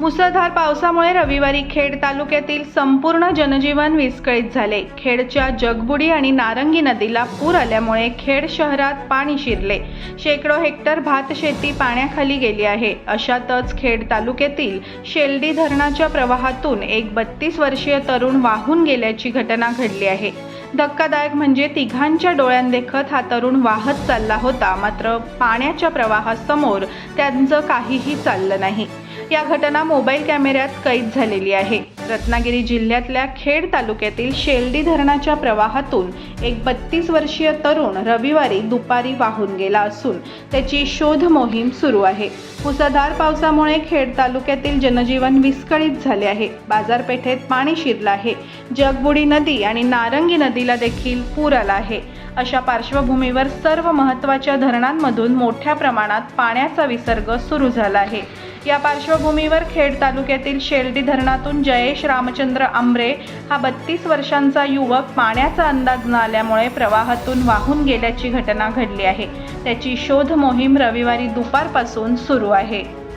मुसळधार पावसामुळे रविवारी खेड तालुक्यातील संपूर्ण जनजीवन विस्कळीत झाले. खेडच्या जगबुडी आणि नारंगी नदीला पूर आल्यामुळे खेड शहरात पाणी शिरले. शेकडो हेक्टर भात शेती पाण्याखाली गेली आहे. अशातच खेड तालुक्यातील शेल्डी धरणाच्या प्रवाहातून एक बत्तीस वर्षीय तरुण वाहून गेल्याची घटना घडली आहे. धक्कादायक म्हणजे तिघांच्या डोळ्यांदेखत हा तरुण वाहत चालला होता मात्र पाण्याच्या प्रवाहासमोर त्यांचं काहीही चाललं नाही. या घटना मोबाईल कॅमेऱ्यात कैद झालेली आहे. रत्नागिरी जिल्ह्यातल्या खेड तालुक्यातील शेल्डी धरणाच्या प्रवाहातून एक बत्तीस वर्षीय तरुण रविवारी दुपारी वाहून गेला असून त्याची शोध मोहीम सुरू आहे. मुसळधार पावसामुळे खेड तालुक्यातील जनजीवन विस्कळीत झाले आहे. बाजारपेठेत पाणी शिरलं आहे. जगबुडी नदी आणि नारंगी नदीला देखील पूर आला आहे. अशा पार्श्वभूमीवर सर्व महत्त्वाच्या धरणांमधून मोठ्या प्रमाणात पाण्याचा विसर्ग सुरू झाला आहे. या पार्श्वभूमीवर खेड तालुक्यातील शेल्डी धरणातून जयेश रामचंद्र आंबरे हा बत्तीस वर्षांचा युवक पाण्याचा अंदाज न आल्यामुळे प्रवाहातून वाहून गेल्याची घटना घडली आहे. त्याची शोध मोहीम रविवारी दुपारपासून सुरू आहे.